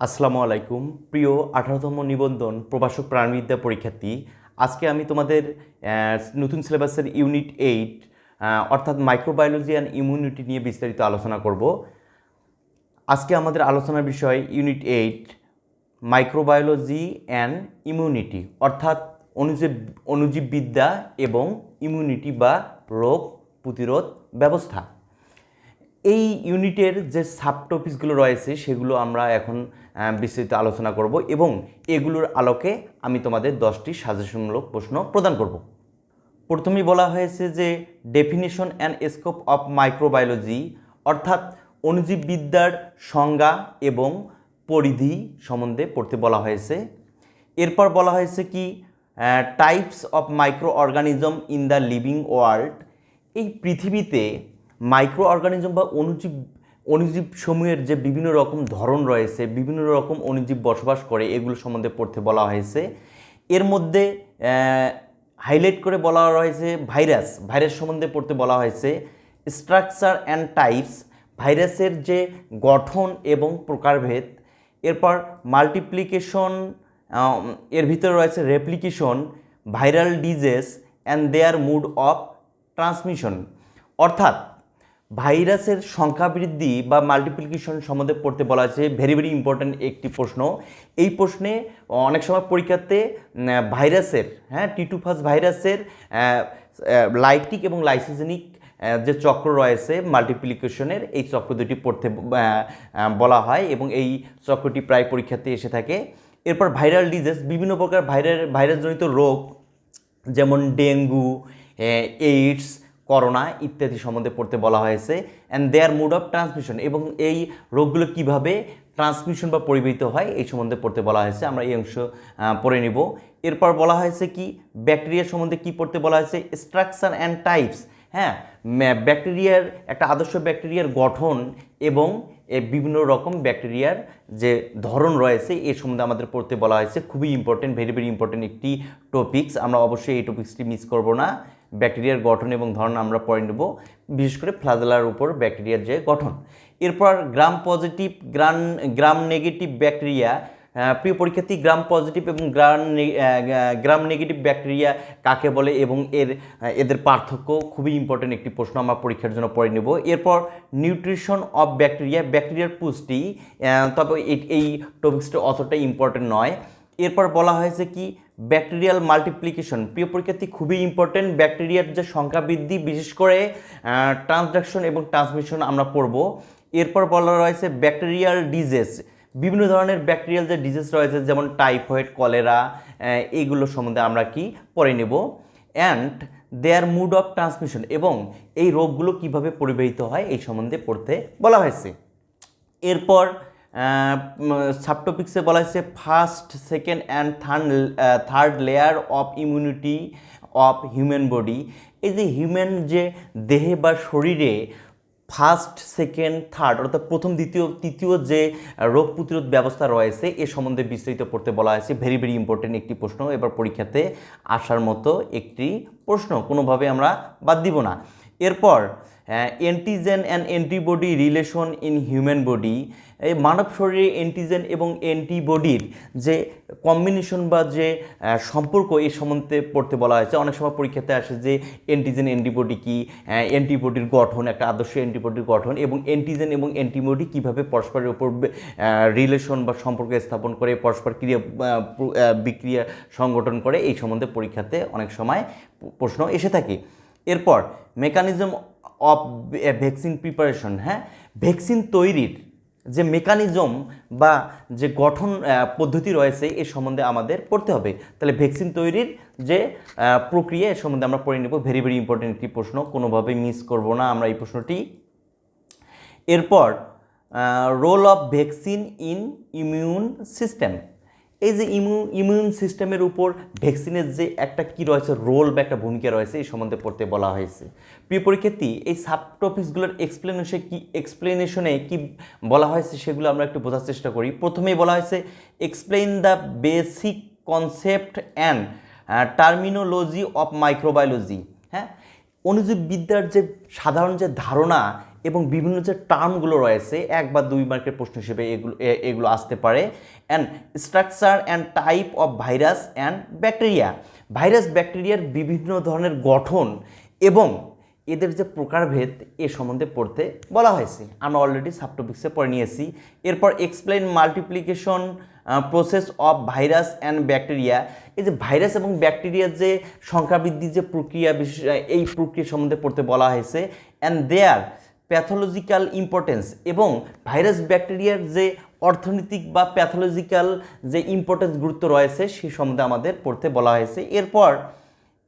আসসালামু আলাইকুম। প্রিয় আঠারোতম নিবন্ধন প্রভাষক প্রাণবিদ্যা পরীক্ষার্থী, আজকে আমি তোমাদের নতুন সিলেবাসের ইউনিট এইট অর্থাৎ মাইক্রোবায়োলজি অ্যান্ড ইমিউনিটি নিয়ে বিস্তারিত আলোচনা করব। আজকে আমাদের আলোচনার বিষয় unit eight, microbiology and immunity, অর্থাৎ অনুজীব, অনুজীববিদ্যা এবং ইমিউনিটি বা রোগ প্রতিরোধ ব্যবস্থা। এই ইউনিটের যে সাব টপিকসগুলো রয়েছে, সেগুলো আমরা এখন বিস্তারিত আলোচনা করব এবং এগুলোর আলোকে আমি তোমাদের দশটি সাজেশনমূলক প্রশ্ন প্রদান করব। প্রথমেই বলা হয়েছে যে definition and scope of microbiology অর্থাৎ অণুজীববিদ্যার সংজ্ঞা এবং পরিধি সম্বন্ধে পড়তে বলা হয়েছে। এরপর বলা হয়েছে কি types of micro organism in the living world এই পৃথিবীতে মাইক্রো অর্গানিজম বা অণুজীব অণুজীব সমূহের যে বিভিন্ন রকম ধরন রয়েছে, বিভিন্ন রকম অণুজীব বসবাস করে, এগুলো সম্বন্ধে পড়তে বলা হয়েছে। এর মধ্যে হাইলাইট করে বলা রয়েছে ভাইরাস ভাইরাস সম্বন্ধে পড়তে বলা হয়েছে। স্ট্রাকচার অ্যান্ড টাইপস ভাইরাসের যে গঠন এবং প্রকারভেদ, এরপর মাল্টিপ্লিকেশন এর ভিতরে রয়েছে replication viral disease and their mode of transmission অর্থাৎ ভাইরাসের সংখ্যা বৃদ্ধি বা মাল্টিপ্লিকেশন সম্বন্ধে পড়তে বলা আছে। ভেরি ভেরি ইম্পর্ট্যান্ট একটি প্রশ্ন। এই প্রশ্নে অনেক সময় পরীক্ষাতে ভাইরাসের হ্যাঁ টিটুফাস ভাইরাসের লাইটিক এবং লাইসোজেনিক যে চক্র রয়েছে মাল্টিপ্লিকেশনের এই চক্র দুটি পড়তে বলা হয় এবং এই চক্রটি প্রায় পরীক্ষাতে এসে থাকে। এরপর ভাইরাল ডিজিজ, বিভিন্ন প্রকার ভাইরাল, ভাইরাসজনিত রোগ, যেমন ডেঙ্গু এইডস করোনা ইত্যাদি সম্বন্ধে পড়তে বলা হয়েছে and their mode of transmission এবং এই রোগগুলো কীভাবে ট্রান্সমিশন বা পরিবাহিত হয় এই সম্বন্ধে পড়তে বলা হয়েছে, আমরা এই অংশ পড়ে নিব। এরপর বলা হয়েছে কি ব্যাকটেরিয়া সম্বন্ধে কি পড়তে বলা হয়েছে? স্ট্রাকচার অ্যান্ড টাইপস হ্যাঁ? ব্যাকটেরিয়ার একটা আদর্শ ব্যাকটেরিয়ার গঠন এবং বিভিন্ন রকম ব্যাকটেরিয়ার যে ধরন রয়েছে, এ সম্বন্ধে আমাদের পড়তে বলা হয়েছে। খুবই ইম্পর্টেন্ট ভেরি ভেরি ইম্পর্টেন্ট একটি টপিকস আমরা অবশ্যই এই টপিক্সটি মিস করব না। ব্যাকটেরিয়ার গঠন এবং ধরন আমরা পড়ে নেব, বিশেষ করে ফ্লাজেলার উপর ব্যাকটেরিয়ার যে গঠন। এরপর gram positive gram gram negative bacteria প্রিয় পরীক্ষার্থী গ্রাম পজিটিভ এবং গ্রাম গ্রাম নেগেটিভ ব্যাকটেরিয়া কাকে বলে এবং এর এদের পার্থক্য খুবই ইম্পর্টেন্ট একটি প্রশ্ন আমরা পরীক্ষার জন্য পড়ে নেব। এরপর নিউট্রিশন অফ ব্যাকটেরিয়া ব্যাকটেরিয়ার পুষ্টি তবে এই টপিক্সটা অতটা ইম্পর্টেন্ট নয়। এরপর বলা হয়েছে কি ব্যাকটেরিয়াল মাল্টিপ্লিকেশন। প্রিয় পরীক্ষার্থী, খুবই ইম্পর্টেন্ট ব্যাকটেরিয়ার যে সংখ্যা বৃদ্ধি, বিশেষ করে ট্রান্সডাকশন এবং ট্রান্সমিশন আমরা পড়ব। এরপর বলা রয়েছে ব্যাকটেরিয়াল ডিজেস বিভিন্ন ধরনের ব্যাকটেরিয়াল যে ডিজিজ রয়েছে, যেমন টাইফয়েড, কলেরা এইগুলো সম্বন্ধে আমরা কি পড়ে নেব। And their mode of transmission এবং এই রোগগুলো কীভাবে পরিবাহিত হয়, এই সম্বন্ধে পড়তে বলা হয়েছে। এরপর সাবটপিক্সে বলা হয়েছে first second and third third layer of immunity of human body এই যে হিউম্যান যে দেহে বা শরীরে ফার্স্ট সেকেন্ড থার্ড অর্থাৎ প্রথম, দ্বিতীয়, তৃতীয় যে রোগ প্রতিরোধ ব্যবস্থা রয়েছে, এ সম্বন্ধে বিস্তারিত পড়তে বলা হয়েছে। ভেরি ভেরি ইম্পর্টেন্ট একটি প্রশ্ন, এবার পরীক্ষাতে আসার মতো একটি প্রশ্ন, কোনোভাবে আমরা বাদ দিব না। এরপর antigen and antibody relation in human body এই মানব শরীরে অ্যান্টিজেন এবং অ্যান্টিবডির যে কম্বিনেশন বা যে সম্পর্ক এই সম্বন্ধে পড়তে বলা হয়েছে। অনেক সময় পরীক্ষাতে আসে যে অ্যান্টিজেন অ্যান্টিবডি কী অ্যান্টিবডির গঠন, একটা আদর্শ অ্যান্টিবডির গঠন এবং অ্যান্টিজেন এবং অ্যান্টিবডি কীভাবে পরস্পরের উপর রিলেশন বা সম্পর্ক স্থাপন করে, পরস্পর ক্রিয়া বিক্রিয়া সংগঠন করে এই সম্বন্ধে পরীক্ষাতে অনেক সময় প্রশ্ন এসে থাকে। এরপর মেকানিজম অফ ভ্যাকসিন প্রিপারেশন হ্যাঁ? ভ্যাকসিন তৈরির যে মেকানিজম বা যে গঠন পদ্ধতি রয়েছে, এ সম্বন্ধে আমাদের পড়তে হবে। তাহলে ভ্যাকসিন তৈরির যে প্রক্রিয়া, এ সম্বন্ধে আমরা পড়ে নেব। ভেরি ভেরি ইম্পর্টেন্ট একটি প্রশ্ন কোনোভাবে মিস করব না আমরা এই প্রশ্নটি। এরপর role of vaccine in immune system এই যে ইমিউ ইমিউন সিস্টেমের উপর ভ্যাকসিনের যে একটা কি রয়েছে রোল বা একটা ভূমিকা রয়েছে, এই সম্বন্ধে পড়তে বলা হয়েছে। প্রিয় পরীক্ষার্থী, এই সাব টপিকসগুলোর এক্সপ্লেনেশনে কি এক্সপ্লেনেশনে কি বলা হয়েছে সেগুলো আমরা একটু বোঝার চেষ্টা করি। প্রথমেই বলা হয়েছে explain the basic concept and terminology of microbiology হ্যাঁ? অনুজীববিদ্যার যে সাধারণ যে ধারণা এবং বিভিন্ন যে টার্মগুলো রয়েছে, এক বা দুই মার্কের প্রশ্ন হিসেবে এগুলো এগুলো আসতে পারে। And structure and type of virus and bacteria virus ব্যাকটেরিয়ার বিভিন্ন ধরনের গঠন এবং এদের যে প্রকারভেদ, এ সম্বন্ধে পড়তে বলা হয়েছে। আমরা অলরেডি সাবটপিক্সে পড়ে নিয়েছি। এরপর explain multiplication process of virus and bacteria এই যে ভাইরাস এবং ব্যাকটেরিয়ার যে সংখ্যা বৃদ্ধির যে প্রক্রিয়া এই প্রক্রিয়া সম্বন্ধে পড়তে বলা হয়েছে। অ্যান্ড দেয়ার প্যাথোলজিক্যাল ইম্পর্টেন্স এবং ভাইরাস ব্যাকটেরিয়ার যে অর্থনৈতিক বা প্যাথোলজিক্যাল যে ইম্পর্টেন্স গুরুত্ব রয়েছে, সে সম্বন্ধে আমাদের পড়তে বলা হয়েছে। এরপর,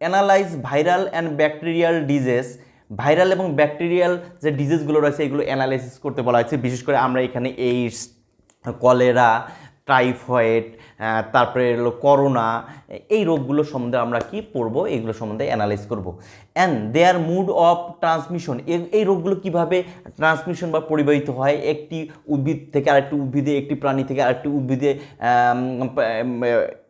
analyse viral and bacterial disease viral এবং ব্যাকটেরিয়াল যে ডিজিজগুলো রয়েছে, এগুলো অ্যানালাইসিস করতে বলা হয়েছে। বিশেষ করে আমরা এখানে এইডস, কলেরা টাইফয়েড তারপরে এলো করোনা, এই রোগগুলো সম্বন্ধে আমরা কি পড়ব? এগুলো সম্বন্ধে অ্যানালাইজ করব। And their mode of transmission এই রোগগুলো কীভাবে ট্রান্সমিশন বা পরিবাহিত হয়? একটি উদ্ভিদ থেকে আরেকটি উদ্ভিদে, একটি প্রাণী থেকে আরেকটি উদ্ভিদে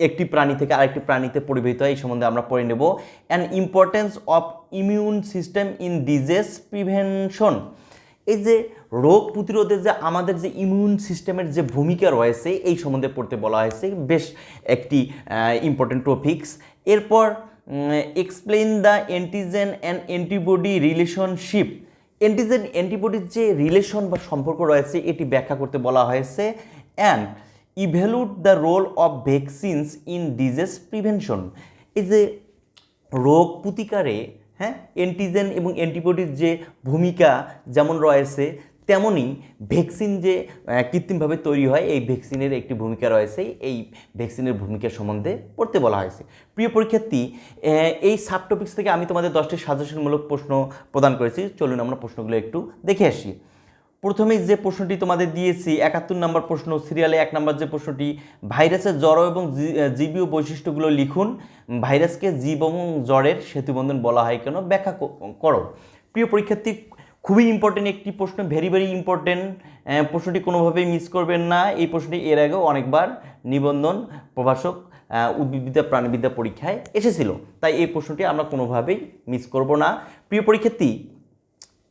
একটি প্রাণী থেকে আরেকটি প্রাণীতে পরিবাহিত হয়, এই সম্বন্ধে আমরা পড়ে নেব। And importance of immune system in disease prevention এই যে রোগ প্রতিরোধে যে আমাদের যে ইমিউন সিস্টেমের যে ভূমিকা রয়েছে, এই সম্বন্ধে পড়তে বলা হয়েছে। বেশ একটি ইম্পর্টেন্ট টপিকস এরপর explain the antigen and antibody relationship antigen অ্যান্টিবডির যে রিলেশন বা সম্পর্ক রয়েছে, এটি ব্যাখ্যা করতে বলা হয়েছে। And evaluate the role of vaccines in disease prevention এই যে রোগ প্রতিকারে হ্যাঁ অ্যান্টিজেন এবং অ্যান্টিবডির যে ভূমিকা যেমন রয়েছে তেমনই ভ্যাকসিন যে কৃত্রিমভাবে তৈরি হয়, এই ভ্যাকসিনের একটি ভূমিকা রয়েছে, এই ভ্যাকসিনের ভূমিকা সম্বন্ধে পড়তে বলা হয়েছে। প্রিয় পরীক্ষার্থী এই সাবটপিক্স থেকে আমি তোমাদের দশটি সাজেশনমূলক প্রশ্ন প্রদান করেছি। চলুন আমরা প্রশ্নগুলো একটু দেখে আসি। প্রথমেই যে প্রশ্নটি তোমাদের দিয়েছি, একাত্তর নম্বর প্রশ্ন, সিরিয়ালে এক নম্বর যে প্রশ্নটি, ভাইরাসের জ্বর এবং জীবীয় বৈশিষ্ট্যগুলো লিখুন। ভাইরাসকে জীব এবং জ্বরের সেতুবন্ধন বলা হয় কেন? ব্যাখ্যা করো। প্রিয় পরীক্ষার্থী খুবই ইম্পর্টেন্ট একটি প্রশ্ন ভেরি ভেরি ইম্পর্টেন্ট প্রশ্নটি কোনোভাবেই মিস করবেন না। এই প্রশ্নটি এর আগেও অনেকবার নিবন্ধন প্রভাষক উদ্ভিদবিদ্যা, প্রাণীবিদ্যা পরীক্ষায় এসেছিল। তাই এই প্রশ্নটি আমরা কোনোভাবেই মিস করব না। প্রিয় পরীক্ষার্থী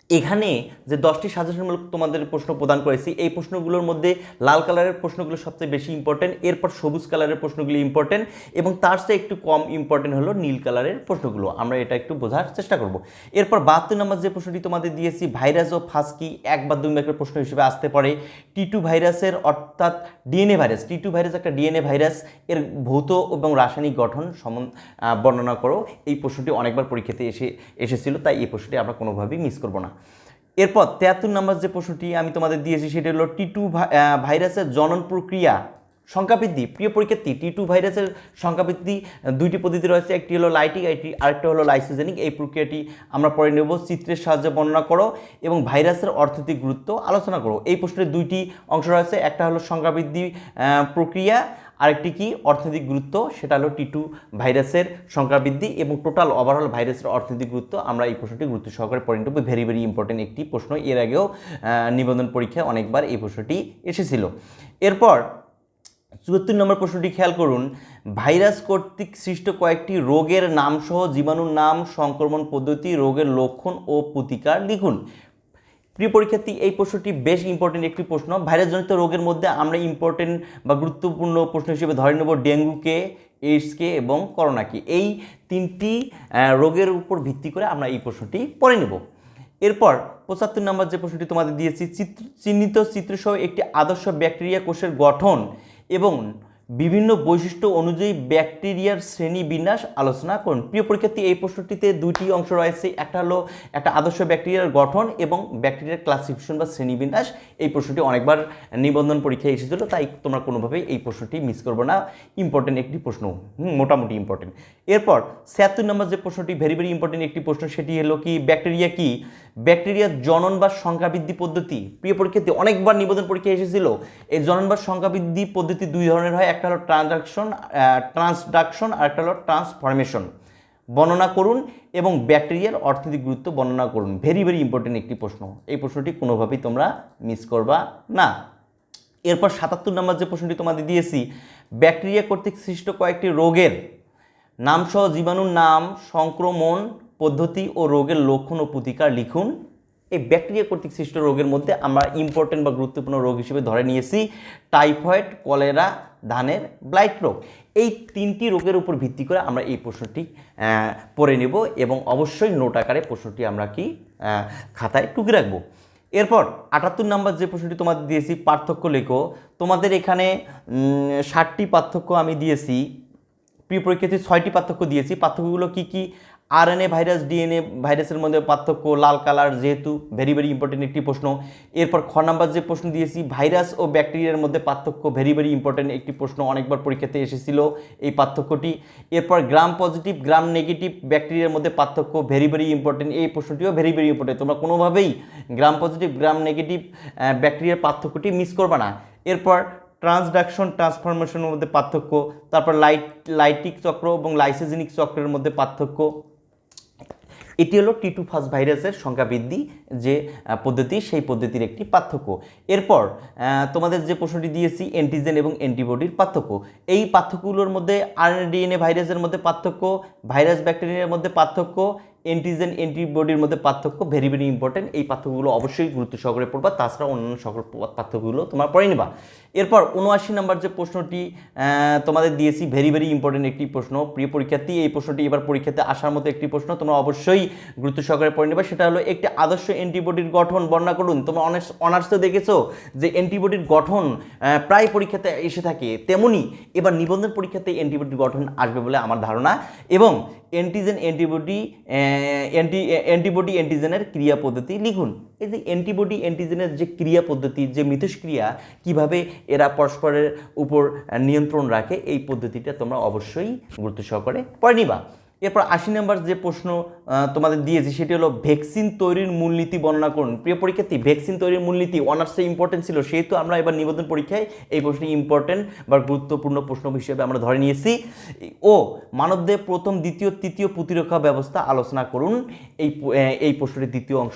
এখানে যে দশটি সাজেশনমূলক তোমাদের প্রশ্ন প্রদান করেছি এই প্রশ্নগুলোর মধ্যে লাল কালারের প্রশ্নগুলো সবচেয়ে বেশি ইম্পর্টেন্ট এরপর সবুজ কালারের প্রশ্নগুলি ইম্পর্টেন্ট এবং তার চেয়ে একটু কম ইম্পর্টেন্ট হলো নীল কালারের প্রশ্নগুলো। আমরা এটা একটু বোঝার চেষ্টা করব। এরপর বাহাত্তর নম্বর যে প্রশ্নটি তোমাদের দিয়েছি ভাইরাস ও ফাস্কি এক বা দুই মার্কের প্রশ্ন হিসেবে আসতে পারে। টি টু ভাইরাসের অর্থাৎ DNA virus T two virus একটা ডিএনএ ভাইরাস এর ভৌত এবং রাসায়নিক গঠন আহ, বর্ণনা করো। এই প্রশ্নটি অনেকবার পরীক্ষাতে এসে এসেছিল তাই এই প্রশ্নটি আমরা কোনোভাবেই মিস করব না। এরপর তেয়াত্তর নম্বর যে প্রশ্নটি আমি তোমাদের দিয়েছি, সেটি হলো টি টু ভাইরাসের জনন প্রক্রিয়া সংখ্যাবৃদ্ধি প্রিয় পরীক্ষার্থী টি টু ভাইরাসের সংখ্যাবৃদ্ধি আহ, দুইটি পদ্ধতি রয়েছে একটি হলো লাইটিক একটি আরেকটা হলো লাইসোজেনিক। এই প্রক্রিয়াটি আমরা পরে নেব চিত্রের সাহায্যে বর্ণনা করো এবং ভাইরাসের অর্থনৈতিক গুরুত্ব আলোচনা করো। এই প্রশ্নের দুইটি অংশ রয়েছে একটা হলো সংখ্যাবৃদ্ধি আহ, প্রক্রিয়া আরেকটি কি অর্থনৈতিক গুরুত্ব সেটা হলো টি টু ভাইরাসের সংখ্যা বৃদ্ধি এবং টোটাল ওভারঅল ভাইরাসের অর্থনৈতিক গুরুত্ব। আমরা এই প্রশ্নটি গুরুত্ব সহকারে পড়ে নেব ভেরি ভেরি ইম্পর্টেন্ট একটি প্রশ্ন। এর আগেও নিবন্ধন পরীক্ষায় অনেকবার এই প্রশ্নটি এসেছিল। এরপর চুয়াত্তর নম্বর প্রশ্নটি খেয়াল করুন। ভাইরাস কর্তৃক সৃষ্ট কয়েকটি রোগের নামসহ জীবাণুর নাম, সংক্রমণ পদ্ধতি, রোগের লক্ষণ ও প্রতিকার লিখুন। প্রিয় পরীক্ষার্থী, এই প্রশ্নটি বেশ ইম্পর্টেন্ট একটি প্রশ্ন। ভাইরাসজনিত রোগের মধ্যে আমরা ইম্পর্টেন্ট বা গুরুত্বপূর্ণ প্রশ্ন হিসেবে ধরে নেব ডেঙ্গুকে, এইডসকে এবং করোনাকে। এই তিনটি রোগের উপর ভিত্তি করে আমরা এই প্রশ্নটি পড়ে নেব। এরপর পঁচাত্তর নম্বর যে প্রশ্নটি তোমাদের দিয়েছি চিহ্নিত চিত্রসহ একটি আদর্শ ব্যাকটেরিয়া কোষের গঠন। এবং বিভিন্ন বৈশিষ্ট্য অনুযায়ী ব্যাকটেরিয়ার শ্রেণি বিন্যাস আলোচনা করুন। প্রিয় পরীক্ষার্থী এই প্রশ্নটিতে দুইটি অংশ রয়েছে। একটা হলো একটা আদর্শ ব্যাকটেরিয়ার গঠন এবং ব্যাকটেরিয়ার ক্লাসিফিকেশন বা শ্রেণীবিন্যাস এই প্রশ্নটি অনেকবার নিবন্ধন পরীক্ষায় এসেছিল তাই তোমরা কোনোভাবেই এই প্রশ্নটি মিস করব না। ইম্পর্টেন্ট একটি প্রশ্ন হুম, মোটামুটি ইম্পর্টেন্ট। এরপর ছিয়াত্তর নম্বর যে প্রশ্নটি ভেরি ভেরি ইম্পর্টেন্ট একটি প্রশ্ন সেটি হলো কি ব্যাকটেরিয়া কি? ব্যাকটেরিয়ার জনন বা সংখ্যা বৃদ্ধি পদ্ধতি। প্রিয় পরীক্ষার্থী অনেকবার নিবেদন পরীক্ষায় এসেছিল। এই জনন বা সংখ্যা বৃদ্ধি পদ্ধতি দুই ধরনের হয়। একটা হলো ট্রানজাকশন ট্রান্সডাকশন আর একটা হলো ট্রান্সফরমেশন বর্ণনা করুন এবং ব্যাকটেরিয়ার অর্থনৈতিক গুরুত্ব বর্ণনা করুন। ভেরি ভেরি ইম্পর্টেন্ট একটি প্রশ্ন। এই প্রশ্নটি কোনোভাবেই তোমরা মিস করবা না। এরপর সাতাত্তর নম্বর যে প্রশ্নটি তোমাদের দিয়েছি ব্যাকটেরিয়া কর্তৃক সৃষ্ট কয়েকটি রোগের নামসহ জীবাণুর নাম, সংক্রমণ, পদ্ধতি ও রোগের লক্ষণ ও প্রতিকার লিখুন। এই ব্যাকটেরিয়া কর্তৃক সৃষ্ট রোগের মধ্যে আমরা ইম্পর্টেন্ট বা গুরুত্বপূর্ণ রোগ হিসেবে ধরে নিয়েছি টাইফয়েড কলেরা ধানের ব্লাইট রোগ। এই তিনটি রোগের উপর ভিত্তি করে আমরা এই প্রশ্নটি পড়ে নেব এবং অবশ্যই নোট আকারে প্রশ্নটি আমরা কি খাতায় টুকে রাখব। এরপর আটাত্তর নাম্বার যে প্রশ্নটি তোমাদের দিয়েছি, পার্থক্য লেখো। তোমাদের এখানে ষাটটি পার্থক্য আমি দিয়েছি, প্রিয় পরীক্ষার্থী ছয়টি পার্থক্য দিয়েছি। পার্থক্যগুলো কি কি? আরএনএ ভাইরাস ডিএনএ ভাইরাসের মধ্যে পার্থক্য লাল কালার যেহেতু ভেরি ভেরি ইম্পর্টেন্ট একটি প্রশ্ন। এরপর খ নাম্বার যে প্রশ্ন দিয়েছি ভাইরাস ও ব্যাকটেরিয়ার মধ্যে পার্থক্য ভেরি ভেরি ইম্পর্টেন্ট একটি প্রশ্ন অনেকবার পরীক্ষাতে এসেছিল এই পার্থক্যটি। এরপর গ্রাম পজিটিভ গ্রাম নেগেটিভ ব্যাকটেরিয়ার মধ্যে পার্থক্য ভেরি ভেরি ইম্পর্টেন্ট এই প্রশ্নটিও ভেরি ভেরি ইম্পর্টেন্ট তোমরা কোনোভাবেই গ্রাম পজিটিভ গ্রাম নেগেটিভ ব্যাকটেরিয়ার পার্থক্যটি মিস করবে না। এরপর ট্রান্সডাকশন ট্রান্সফরমেশনের মধ্যে পার্থক্য, তারপর লাইট লাইটিক চক্র এবং লাইসোজেনিক চক্রের মধ্যে পার্থক্য। এটি হলো টি টু ফার্স্ট ভাইরাসের সংখ্যা বৃদ্ধি যে পদ্ধতি, সেই পদ্ধতির একটি পার্থক্য। এরপর তোমাদের যে প্রশ্নটি দিয়েছি অ্যান্টিজেন এবং অ্যান্টিবডির পার্থক্য। এই পার্থক্যগুলোর মধ্যে আরএনএ ভাইরাসের মধ্যে পার্থক্য ভাইরাস ব্যাকটেরিয়ার মধ্যে পার্থক্য অ্যান্টিজেন অ্যান্টিবডির মধ্যে পার্থক্য ভেরি ভেরি ইম্পর্টেন্ট এই পার্থক্যগুলো অবশ্যই গুরুত্ব সহকারে পড়বা তাছাড়া অন্যান্য সকল পার্থক্যগুলো তোমার পড়ে নিবা। এরপর উনআশি নাম্বার যে প্রশ্নটি তোমাদের দিয়েছি ভেরি ভেরি ইম্পর্টেন্ট একটি প্রশ্ন। প্রিয় পরীক্ষার্থী, এই প্রশ্নটি এবার পরীক্ষাতে আসার মতো একটি প্রশ্ন তোমরা অবশ্যই গুরুত্ব সহকারে পড়ে নেবা। সেটা হলো একটি আদর্শ অ্যান্টিবডির গঠন বর্ণনা করুন। তোমরা অনার্স অনার্সে দেখেছ যে অ্যান্টিবডির গঠন প্রায় পরীক্ষাতে এসে থাকে তেমনি এবার নিবন্ধন পরীক্ষাতে অ্যান্টিবডির গঠন আসবে বলে আমার ধারণা। এবং অ্যান্টিজেন অ্যান্টিবডি অ্যান্টি অ্যান্টিবডি অ্যান্টিজেনের ক্রিয়া পদ্ধতি লিখুন। এই যে অ্যান্টিবডি অ্যান্টিজেনের যে ক্রিয়া পদ্ধতি, যে মিথস্ক্রিয়া, কীভাবে এরা পরস্পরের উপর নিয়ন্ত্রণ রাখে, এই পদ্ধতিটা তোমরা অবশ্যই গুরুত্ব সহকারে পড়ে নিবা। এরপর আশি নম্বর যে প্রশ্ন তোমাদের দিয়েছি, সেটি হলো ভ্যাকসিন তৈরির মূলনীতি বর্ণনা করুন। প্রিয় পরীক্ষার্থী, ভ্যাকসিন তৈরির মূলনীতি অনার্সে ইম্পর্টেন্ট ছিল, সেহেতু আমরা এবার নিবেদন পরীক্ষায় এই প্রশ্নটি ইম্পর্টেন্ট বা গুরুত্বপূর্ণ প্রশ্ন হিসেবে আমরা ধরে নিয়েছি। ও, মানবদেহ প্রথম, দ্বিতীয়, তৃতীয় প্রতিরক্ষা ব্যবস্থা আলোচনা করুন। এই এই প্রশ্নটির দ্বিতীয় অংশ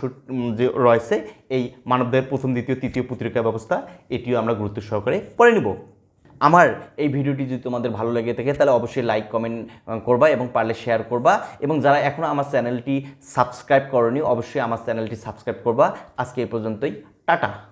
যে রয়েছে, এই মানবদেহের প্রথম, দ্বিতীয়, তৃতীয় প্রতিরক্ষা ব্যবস্থা, এটিও আমরা গুরুত্ব সহকারে পড়ে নিব। আমার এই ভিডিওটি যদি তোমাদের ভালো লেগে থাকে, তাহলে অবশ্যই লাইক কমেন্ট করবা এবং পারলে শেয়ার করবা। এবং যারা এখনও আমার চ্যানেলটি সাবস্ক্রাইব করনি, অবশ্যই আমার চ্যানেলটি সাবস্ক্রাইব করবা। আজকে এই পর্যন্তই, টাটা।